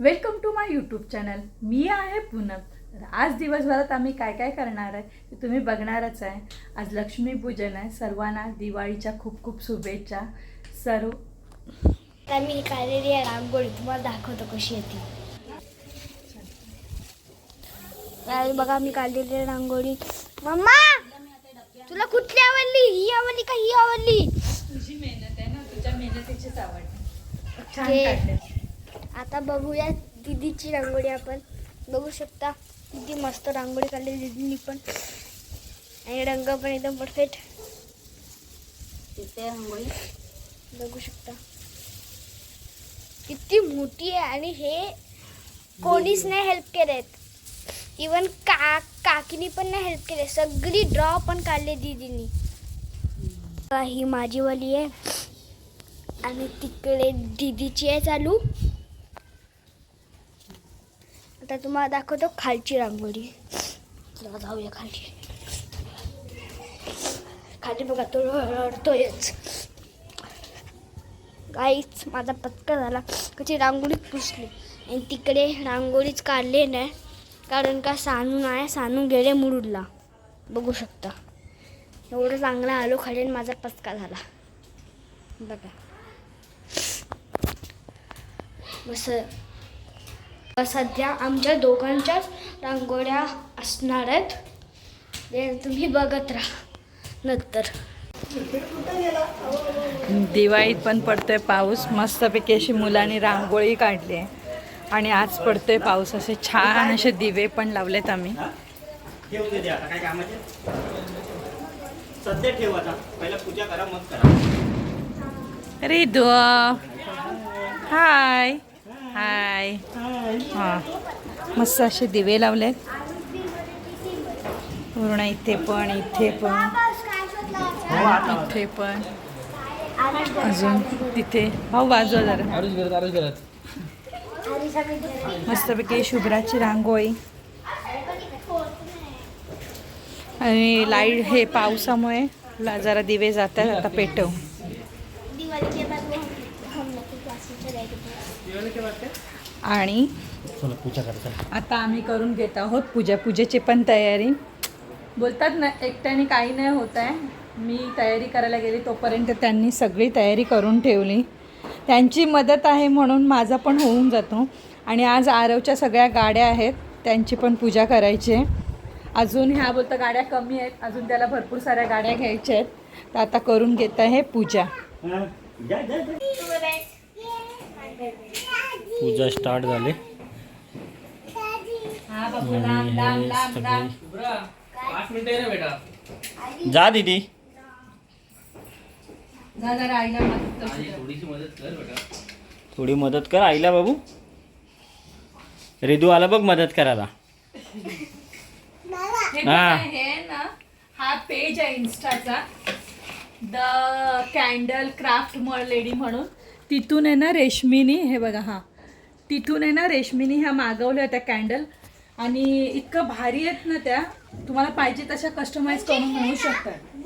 Welcome to my YouTube channel मी आहे पूनम. तर आज दिवसभरात आम्ही काय काय करणार आहे ते तुम्ही बघणारच आहे. आज लक्ष्मीपूजन आहे. सर्वांना दिवाळीच्या खूप खूप शुभेच्छा. सर्व तर मी काढलेली आहे रांगोळी तुम्हाला दाखवतो कशी येते बघा मी काढलेली आहे रांगोळी मम्मा! तुला कुठली आवडली? ही आवडली का ही आवडली? तुझी मेहनत आहे ना. तुझ्या मेहनतीचीच आवड. छान आता बघूया दीदीची रांगोळी आपण. बघू शकता किती मस्त रांगोळी काढली दीदीनी पण. आणि रंग पण एकदम परफेक्ट तिथे रांगोळी. बघू शकता. किती मोठी आहे आणि हे कोणीच नाही हेल्प केलेत. इवन का काकीनी पण नाही हेल्प केले. सगळी ड्रॉ पण काढले दीदीनी. ही माझी वाली आहे. आणि तिकडे दीदीची आहे चालू. आता तुम्हाला दाखवतो खालची रांगोळी. चला जाऊया खालची. खाली बघा तो रडतोयच. काहीच माझा पत्का झाला. कशी रांगोळीच पुसली. आणि तिकडे रांगोळीच काढले नाही कारण का सानू नाही सानू गेले मुरुडला. बघू शकता. एवढं चांगलं आलो खाली आणि माझा पत्का झाला. बघा. बस सध्या आमच्या दोघांच्याच रांगोळ्या असणार आहेत. ते तुम्ही बघत राहा नंतर. दिवाळीत पण पडतोय पाऊस. मस्तपैकी अशी मुलांनी रांगोळी काढली आहे. आणि आज पडतोय पाऊस. असे छान असे दिवे पण लावलेत आम्ही. ठेवून दे आता काय कामाचे सध्या ठेव आता. पहिला पूजा करा मग करा. रिदू. हाय. हाय हां. मस्त असे दिवे लावलेत. पूर्ण इथे पण इथे पण. इथे पण. अजून तिथे. भाऊ बाजू जरा. मस्तपैकी शुभ्राची रांगोळी. आणि लाइट हे पावसामुळे ला जरा दिवे जातात आता पेटव दिवाळी के बाद वो हम लोग को क्लास में चले गए आणि आता आम्ही करून घेत आहोत पूजा. पूजेची पण तयारी. बोलतात ना एकट्याने काही नाही होत आहे. मी तयारी करायला गेली तोपर्यंत त्यांनी सगळी तयारी करून ठेवली. त्यांची मदत आहे म्हणून माझा पण होऊन जातो. आणि आज आरवच्या सगळ्या गाड्या आहेत त्यांची पण पूजा करायची आहे. अजून ह्या बोलता गाड्या कमी आहेत अजून त्याला भरपूर साऱ्या गाड्या घ्यायच्या आहेत. तर आता करून घेत आहे पूजा. जा, जा, जा. पूजा स्टार्ट झाले. जा दीदी. थोडी मदत कर आईला बाबू. रिदू आला बघ मदत करायला. हे हा. पेज आहे इन्स्टाचा द कॅन्डल क्राफ्ट मळ लेडी म्हणून. तिथून आहे ना रेशमीनी हे बघा हां. तिथून आहे ना रेशमीनी ह्या मागवल्या होत्या कॅन्डल आणि इतकं भारी आहेत ना त्या. तुम्हाला पाहिजे तशा कस्टमाइज करून मिळू शकतात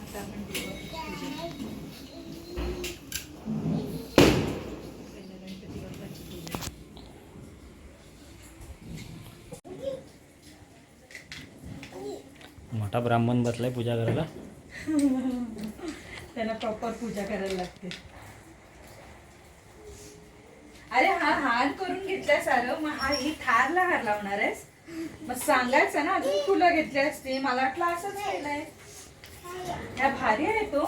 आता आपण देवाची पूजा. मोठा ब्राह्मण बसलाय पूजा करायला. त्याला प्रॉपर पूजा करायला लागते. अरे हा हार करून घेतलाय सारं मग हा ही थारला हार लावणार आहेस? मग सांगायचं ना अजून फुलं घेतली असते मला वाटलं असंच केलंय. ह्या भारी आहे तो.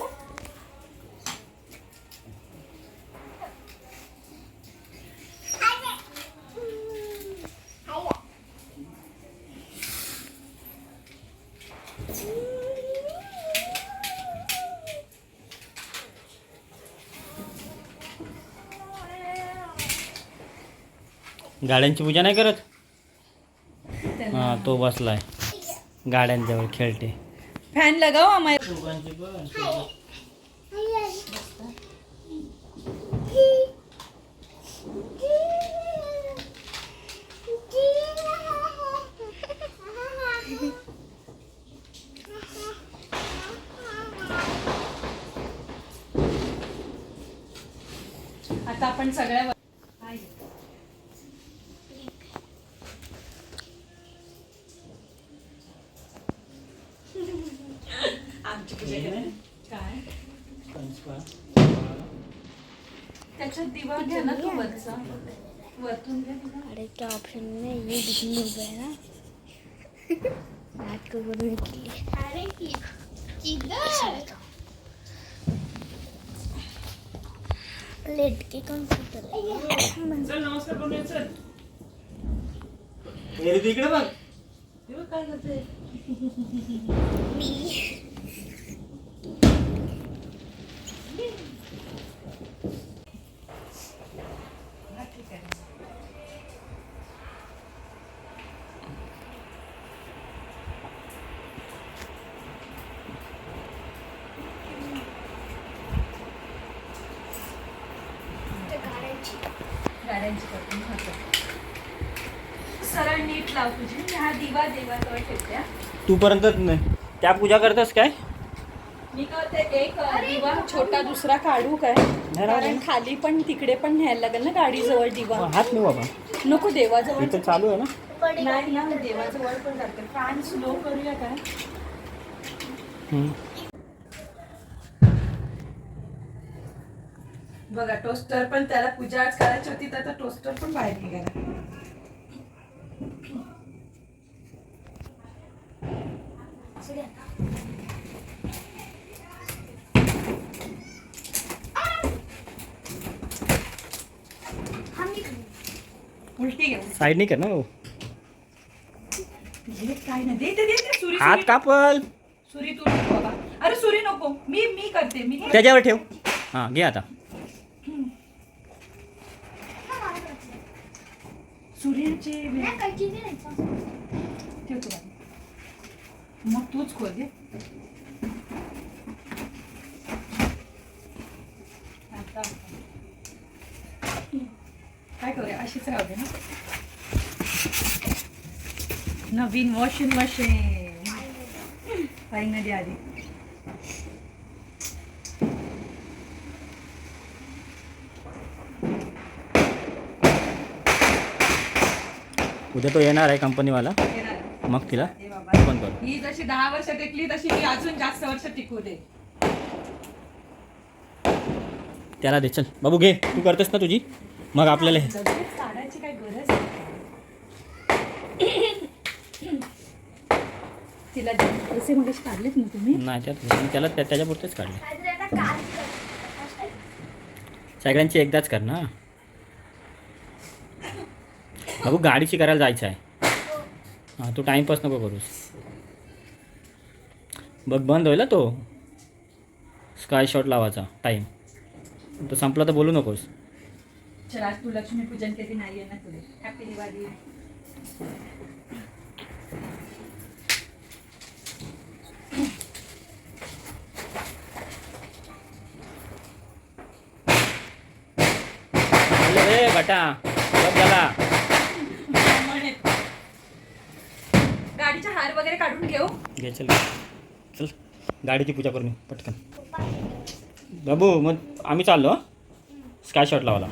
गाड्यांची पूजा नाही करत? हा तो बसलाय. गाड्यांच्यावर खेळते. फॅन लगाव आम्हाला आता आपण सगळ्या त्याच्यात दिवा घ्या ना तू वरचा वरतून घ्या दिवा. अरे क्या ऑप्शन में ये दिखने लग गया ना। नाटक करून केली अरे लेट के कॉम्प्युटर तिकडे बघ दिवा काय करते ठीक आहे गाड्यांची करते मी हातात. सरळ नीट लाव तुझी मी हा दिवा देवाजवळ ठेवते तू त्या पूजा करतस काय? मी करते एक दिवा छोटा दुसरा काढू काय? कारण खाली पण तिकडे पण न्यायला लागेल ना गाडीजवळ दिवा. हात नाही बाबा. नको देवाजवळ. इथं चालू आहे ना? नाही ना देवाजवळ पण करते. फॅन स्लो करूया काय. बघा टोस्टर पण त्याला पूजा आज करायची होती त्याचा टोस्टर पण बाहेर निघाला. उलटी घेऊ साईड नाही कर ना भाऊ हे काय नाही दे दे दे दे, सुरी हात सुरी। कापल। सुरी तू नको बाबा। अरे सुरी नको मी मी करते मी त्याच्यावर ठेव हा। घे आता सूर्याचे ठेवतो बाबा. मग तूच खोल दे आता. काय करूया अशीच राहू दे ना. नवीन वॉशिंग मशीन फायनली आली. उद्या तो येणार आहे कंपनीवाला. मग तिला? कर. ही जशी दहा वर्ष टिकली तशी मी अजून जास्त वर्ष टिकू दे. त्याला दे चल. बाबू घे. तू करतेस ना तुझी? मग आपल्याला हे. लगेच काढायची काय गरज नाही. तिला पैसे मग काढलेत ना तुम्ही? नाही त्यात मी त्याला त्या त्याच्यापुरतेच काढले. सगळ्यांची एकदाच कर ना. बाबू गाडीची करायला जायचं आहे. हां. तू टाईमपास नको करूस. बघ बंद होईल तो. स्काय शॉट लावायचा टाईम तो संपला तर बोलू नकोस. चल आज तू लक्ष्मी पूजन केली नाहीये ना तुला हॅपी दिवाळी बटा झाला गाडीचा हार वगैरे काढून घेऊ. घे चल. चल गाडीची पूजा करून पटकन. बाबू मग आम्ही चाललो स्काय शॉट लावाला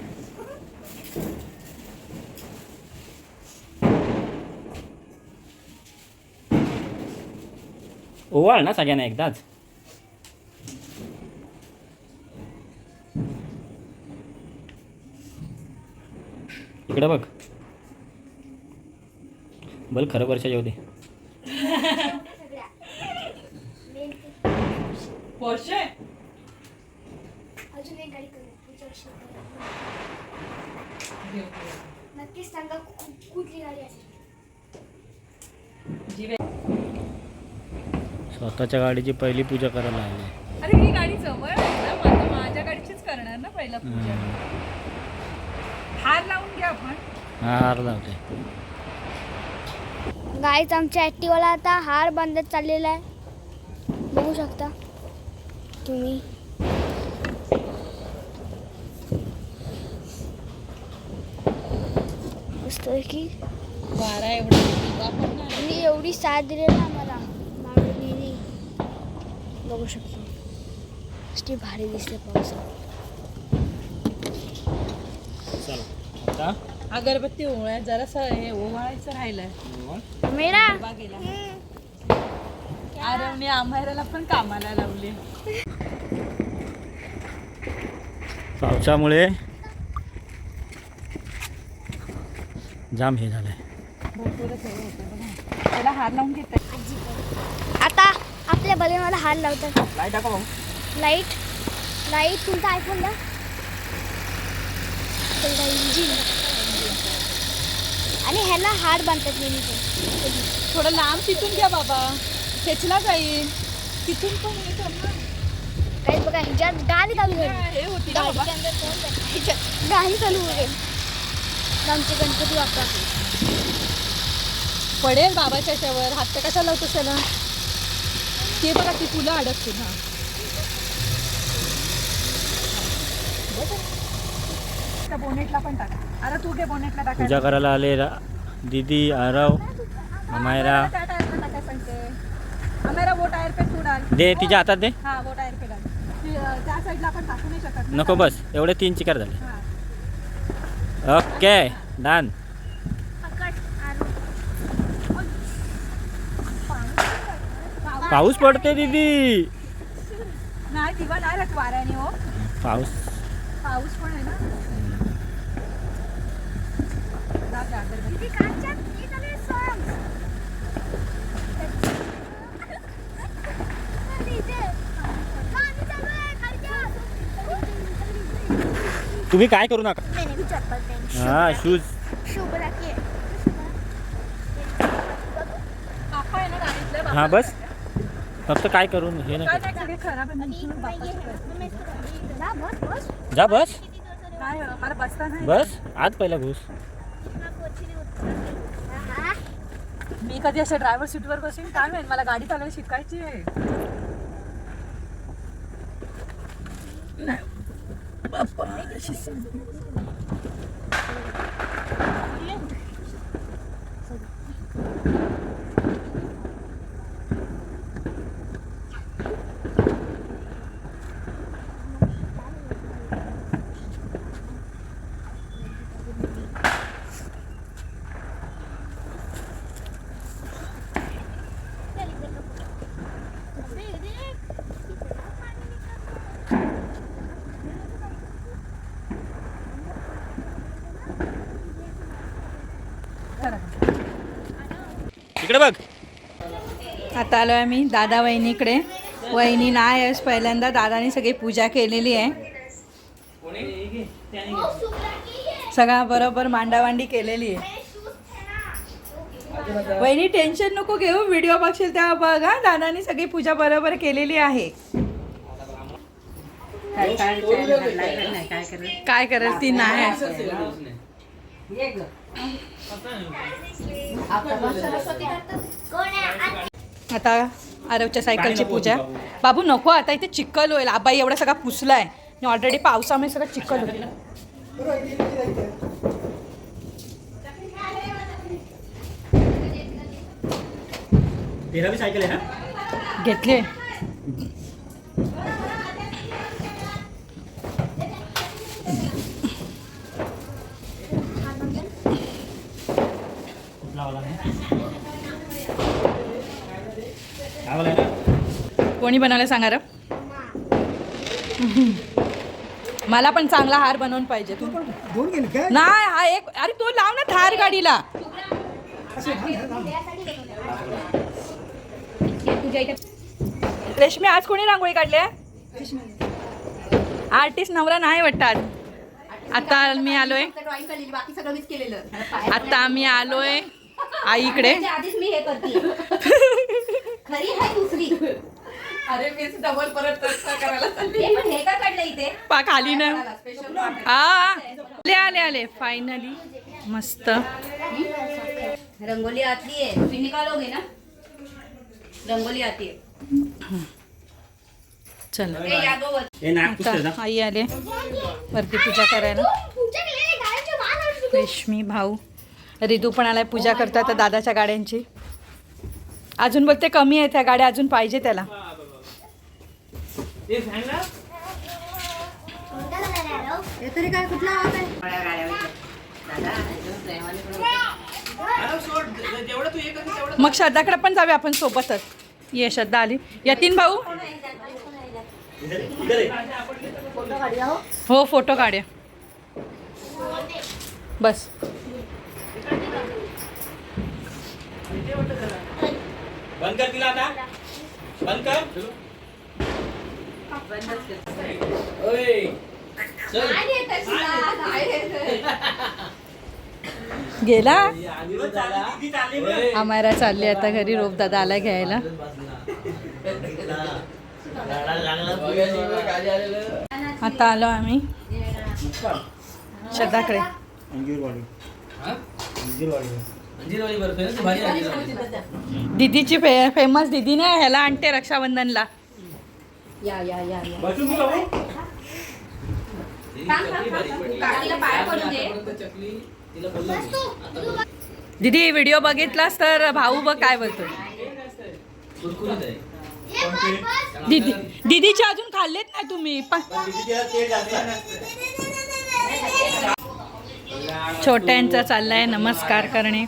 ओवाळ ना सगळ्यांना एकदाच. इकडं बघ. बल खरं वर्षा येऊ दे. पोर्शे अजून एक गाडी करू. नक्कीच सांगा कु- कुठली गाडी जीवे स्वतःच्या गाडीची पहिली पूजा करायला आली. अरे ही गाडी जवळ आहे ना. माझ्या गाडीचीच करणार ना पहिला पूजा. हार लावून घ्या आपण. हा हार लावते. गाईच आमच्या ॲक्टिवाला आता हार बांधत चाललेला आहे. बघू शकता. तुम्ही? मस्त की? बारा एवढा मी एवढी साथ दिली ना आम्हाला मामीनी बघू शकतो. ती भारी दिसते पावसात चला. आता? अगरबत्ती ओवळ्या जरासं हे ओवाळायचं राहिलंय. मेरा? गेला. आरवने आम्हायराला पण कामाला लावले. पावसामुळे जाम हे झालंय. हे. त्याला हार लावून आता आपल्या बलूनला हार लावतात लाइट टाका भाऊ. लाइट लाइट तुमचा आयफोन द्या तुमचा इंजिन आणि ह्याला हार बांधतात नेहमी थोडं लांब तिथून घ्या बाबा. खेचला जाईल. तिथून पण हे ना. काही बघा ह्याच्यात गाणी चालू हे होती ना बाबा ह्याच्यात गाणी चालू होईल आमचे गणपती बाप्पा पडेल बाबाच्या याच्यावर हात तर कशा लावतो त्याला ते बघा ती फुलं अडकतील हा त्या बोनेटला पण टाक अरे तू घे बोनेटला टाकायला. पूजा करायला आले रा दीदी आरव मायरा त्या टायरला टाकायला सांगते आम्हाला वो टायर पे तू डाल दे तिच्या हातात दे हा वो टायर पे त्या साईडला आपण टाकू नाही शकत ना. नको बस एवढे तीन चिकार झाले. Okay done. पाऊस पडते दीदी. नाही दिवा नाही राहत वाऱ्याने हो. पाऊस. पाऊस पण आहे ना जा त्या अगरबत्ती. तुम्ही काय करू नका. हा शूज. ना हा बस. फक्त काय करून हे कर. जा बस नाही हो, मला बसता नाही बस. आज पहिला घुस. मी कधी अशा ड्रायव्हर सीटवर बसेन? काय माहीत मला गाडी चालवायला शिकायची आहे. बाप्पा, अशी सं- करा. इकडे बघ आता आलो आहे मी दादा वहिनीकडे. वहिनी नाही आहेस पहिल्यांदा. दादाने सगळी पूजा केलेली आहे. सगळा बरोबर मांडावांडी केलेली आहे. वहिनी टेन्शन नको घेऊ. व्हिडिओ बघशील तेव्हा बघ हा. दादानी सगळी पूजा बरोबर केलेली आहे. काय करेल ती नाही. आता आरवच्या सायकलची पूजा. बाबू नको आता इथे चिक्कल होईल. आबाई एवढा सगळा पुसलाय. ऑलरेडी पावसामुळे सगळं चिक्कल होईल. आहे घेतले. कोणी बनवलं सांगा र. मला पण चांगला हार बनवून पाहिजे. तू नाही हा एक अरे तो लाव ना थार गाडीला. रेशमी आज कोणी रांगोळी काढली आर्टिस्ट नवरा नाही वाटतं. आज आता मी आलोय. ड्रॉइंग काढलेली बाकी सगळं मीच केलेलं आता आम्ही आलोय. आईकडे आधीच मी हे करते. खरी आहे दुसरी. अरे मी डबल परत करायला हे पण हे का काढलं इथे? पा खाली नाही स्पेशल हा. आले आले आले. फायनली मस्त. रंगोली आती है तुम्ही निकालोगे ना? रंगोली आती है चल. हे ना आता आई आले. वरती पूजा करायला. रेशमी भाऊ. रिदू पण आलाय पूजा करतात दादाच्या गाड्यांची. अजून बोलते कमी आहे त्या गाड्या अजून पाहिजे त्याला. आहे? मग श्रद्धाकडे पण जाऊया आपण सोबतच. ये श्रद्धा आली. यतीन भाऊ. हो फोटो काढूया. बस. बंद कर तिला आता. बंद कर. गेला. आम्हाला चालली आता घरी रोप दादा आला घ्यायला. आता आलो आम्ही. श्रद्धाकडे. दीदीची फे फेमस दीदी ना ह्याला आणते रक्षाबंधनला. बसून तू बाबू काकीला पाय पडू दे. दीदी व्हिडिओ बघितलास तर भाऊ बघ काय बोलतो दीदी दीदीचे अजून खाल्लेत नाही तुम्ही पण छोट्यांचा चाललाय नमस्कार करणे.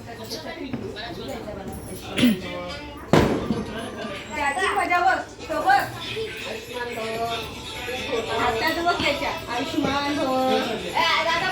हजार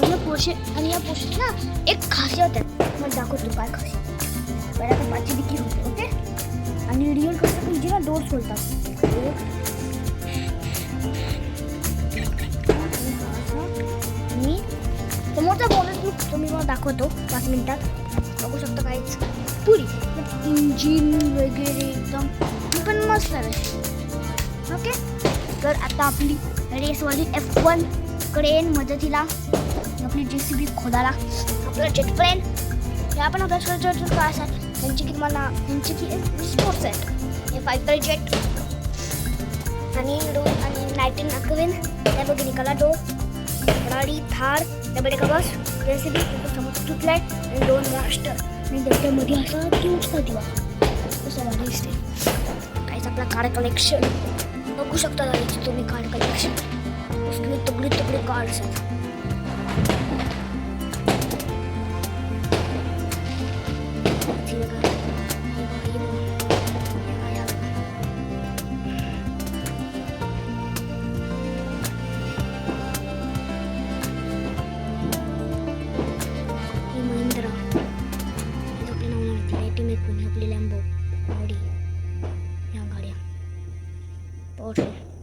दोन पोशे आणि या पोर्शे ना एक खासियत आहे. मग दाखवतो काय खासियत. पहिला तर पाचशे विक्री होते ओके? आणि रिअल कसं म्हणजे ना डोर खोलतात मी समोरचा बोनस लुक तुम्ही मला दाखवतो पाच मिनिटात. बघू शकता काहीच पुरी म्हणजे इंजिन वगैरे एकदम ती पण मस्त आहे. ओके? तर आता आपली रेसवाली एफ वन क्रेन मदतीला. आपली जे सी बी खोदाला. आपला जेट प्लेन हे आपण अभ्यास छोट्या छोट्या क्लास आहे. त्यांची की तुम्हाला त्यांची की स्पोर्ट्स आहेत. हे फायटर जेट आणि डो आणि नाईन्टीन अकविन त्या बघे निकाला डो. गाडी थार त्यामध्ये का बस जेसीबी समोर तुटलाय. आणि दोन राष्ट्र आणि त्याच्यामध्ये असा क्यूटचा दिवा. असं भारी दिसते काहीच आपला कार कलेक्शन बघू शकता गाडीची तुम्ही कार कलेक्शन सगळे तुकडे तुकडे कार्ड्स आहेत. एट आपली लॅम्बो गाडी ह्या गाड्या पॉवरफुल